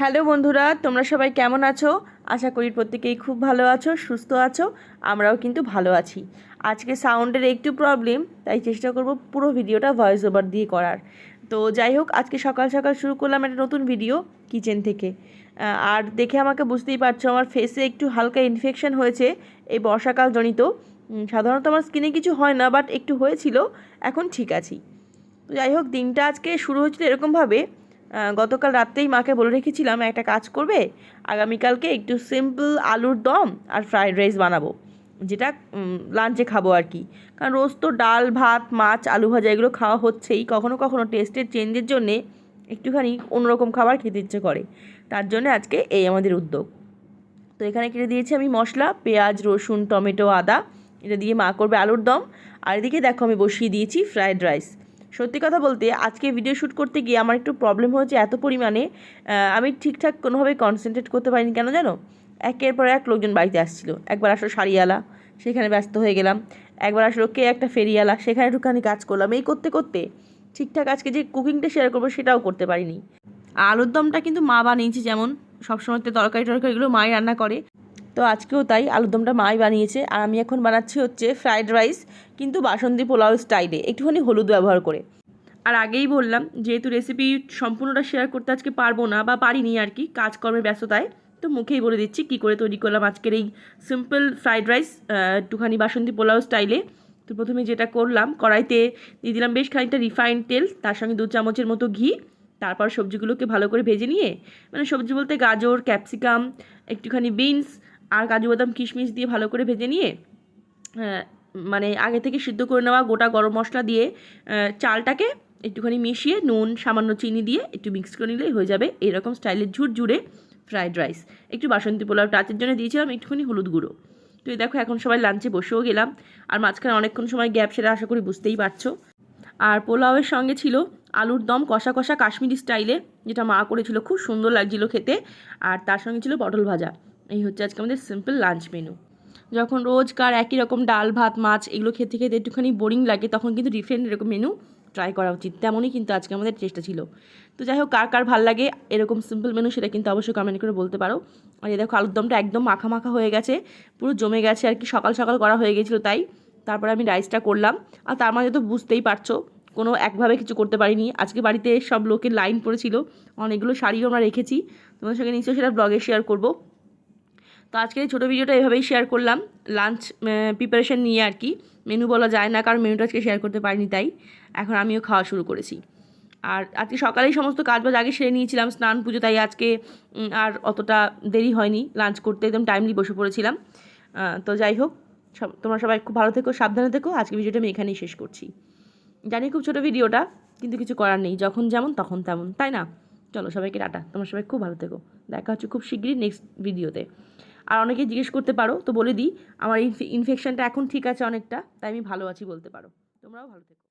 Hello বন্ধুরা, তোমরা সবাই কেমন আছো? আশা করি প্রত্যেকেই খুব ভালো আছো, সুস্থ আছো, আমরাও কিন্তু ভালো আছি। আজকে সাউন্ডের একটু প্রবলেম তাই চেষ্টা করব পুরো ভিডিওটা ভয়েস ওভার দিয়ে করার। তো যাই হোক, আজকে সকাল সকাল শুরু করলাম একটা নতুন ভিডিও কিচেন থেকে। আর দেখে আমাকে বুঝতেই পারছ, আমার ফেসে একটু হালকা ইনফেকশন হয়েছে, এই বর্ষাকাল জনিত সাধারণত আমার স্কিনে কিছু হয় না বাট একটু হয়েছিল, এখন ঠিক আছি। তো যাই হোক, দিনটা আজকে শুরু হয়েছিল এরকমভাবে। গতকাল রাত্রেই মাকে বলে রেখেছিলাম, একটা কাজ করবে? আগামীকালকে একটু সিম্পল আলুর দম আর ফ্রাইড রাইস বানাবো। যেটা লাঞ্চে খাব আর কি। কারণ রোজ তো ডাল, ভাত, মাছ, আলু ভাজা এগুলো খাওয়া হচ্ছেই। কখনো কখনো টেস্টের চেঞ্জের জন্যে একটুখানি অন্যরকম খাবার খেতে ইচ্ছে করে। তার জন্য আজকে এই আমাদের উদ্যোগ। তো এখানে কেটে দিয়েছি আমি মশলা, পেঁয়াজ, রসুন, টমেটো, আদা। এটা দিয়ে মা করবে আলুর দম। আর এদিকে দেখো আমি বসিয়ে দিয়েছি ফ্রায়েড রাইস সত্যি কথা বলতে, আজকে ভিডিও শ্যুট করতে গিয়ে আমার একটু প্রবলেম হয়েছে এত পরিমাণে আমি ঠিকঠাক কোনোভাবে কনসেন্ট্রেট করতে পারিনি, কেন জানো? একের পর এক লোকজন বাড়িতে আসছিল। একবার আসলো শাড়িওয়ালা সেখানে ব্যস্ত হয়ে গেলাম। একবার আসলো কে একটা ফেরিওয়ালা, সেখানে একটুখানি কাজ করলাম। এই করতে করতে ঠিকঠাক আজকে যে কুকিংটা শেয়ার করব সেটাও করতে পারিনি। আলুর দমটা কিন্তু মা বানিয়েছে যেমন সবসময় তরকারি টরকারিগুলো মাই রান্না করে। তো আজকেও তাই আলুর দমটা মাই বানিয়েছে। আর আমি এখন বানাচ্ছি হচ্ছে ফ্রাইড রাইস কিন্তু বাসন্তী পোলাও স্টাইলে একটুখানি হলুদ ব্যবহার করে। আর আগেই বললাম, যেহেতু রেসিপি সম্পূর্ণটা শেয়ার করতে আজকে পারব না বা পারিনি আর কি কাজকর্মের ব্যস্ততায়, তো মুখেই বলে দিচ্ছি কী করে তৈরি করলাম আজকের এই সিম্পল ফ্রাইড রাইস একটুখানি বাসন্তী পোলাও স্টাইলে তো প্রথমে যেটা করলাম, কড়াইতে দিয়ে দিলাম বেশ খানিকটা রিফাইন্ড তেল, তার সঙ্গে দু চামচের মতো ঘি, তারপর সবজিগুলোকে ভালো করে ভেজে নিয়ে মানে সবজি বলতে গাজর ক্যাপসিকাম একটুখানি বিনস আর কাজু বাদাম, কিশমিশ দিয়ে ভালো করে ভেজে নিয়ে মানে আগে থেকে সিদ্ধ করে নেওয়া গোটা গরম মশলা দিয়ে চালটাকে একটুখানি মিশিয়ে নুন, সামান্য চিনি দিয়ে একটু মিক্স করে নিলেই হয়ে যাবে। এরকম স্টাইলের ঝুরঝুরে ফ্রাইড রাইস একটু বাসন্তী পোলাও টাচের জন্য দিয়েছিলাম একটুখানি হলুদ গুঁড়ো। তো এই দেখো, এখন সবাই লাঞ্চে বসেও গেলাম। আর মাঝখানে অনেকক্ষণ সময় গ্যাপ সেটা আশা করি বুঝতেই পারছ। আর পোলাওয়ের সঙ্গে ছিল আলুর দম কষা কষা কাশ্মীরি স্টাইলে, যেটা মা করেছিল, খুব সুন্দর লাগছিল খেতে। আর তার সঙ্গে ছিল পটল ভাজা। এই হচ্ছে আজকে আমাদের সিম্পল লাঞ্চ মেনু যখন রোজকার একই রকম ডাল, ভাত, মাছ এগুলো খেতে খেতে একটুখানি বোরিং লাগে, তখন কিন্তু ডিফারেন্ট এরকম মেনু ট্রাই করা উচিত। তেমনই কিন্তু আজকে আমাদের চেষ্টা ছিল। তো যাই হোক, কার কার ভালো লাগে এরকম সিম্পল মেনু সেটা কিন্তু অবশ্যই কমেন্ট করে বলতে পারো। আর এই দেখো, আলুর দমটা একদম মাখা মাখা হয়ে গেছে, পুরো জমে গেছে আর কি, সকাল সকাল করা হয়ে গেছিল তাই। তারপরে আমি রাইসটা করলাম। আর তার মাঝে তো বুঝতেই পারছ, কোনো একভাবে কিছু করতে পারিনি। আজকে বাড়িতে সব লোকের লাইন পড়েছিল, অনেকগুলো শাড়িও আমরা রেখেছি। তোমাদের সঙ্গে নিশ্চয়ই সেটা ব্লগে শেয়ার করব। তো আজকের ছোটো ভিডিওটা এভাবেই শেয়ার করলাম। লাঞ্চ প্রিপারেশন নিয়ে আর কি। মেনু বলা যায় না, কারণ মেনুটা আজকে শেয়ার করতে পারিনি, তাই এখন আমিও খাওয়া শুরু করেছি। আর আজকে সকালেই সমস্ত কাজ বাজ আগে সেরে নিয়েছিলাম, স্নান পুজো, তাই আজকে আর অতটা দেরি হয়নি। লাঞ্চ করতে একদম টাইমলি বসে পড়েছিলাম। তো যাই হোক, সব, তোমরা সবাই খুব ভালো থেকো, সাবধানে থেকো। আজকে ভিডিওটা আমি এখানেই শেষ করছি। জানি খুব ছোটো ভিডিওটা, কিন্তু কিছু করার নেই। যখন যেমন, তখন তেমন, তাই না? চলো সবাইকে টাটা। তোমরা সবাই খুব ভালো থেকো। দেখা হচ্ছে খুব শীঘ্রই নেক্সট ভিডিওতে আর অনেকে জিজ্ঞেস করতে পারো, তো বলে দিই, আমার ইনফেকশনটা এখন ঠিক আছে অনেকটা, তাই আমি ভালো আছি বলতে পারো। তোমরাও ভালো থেকো।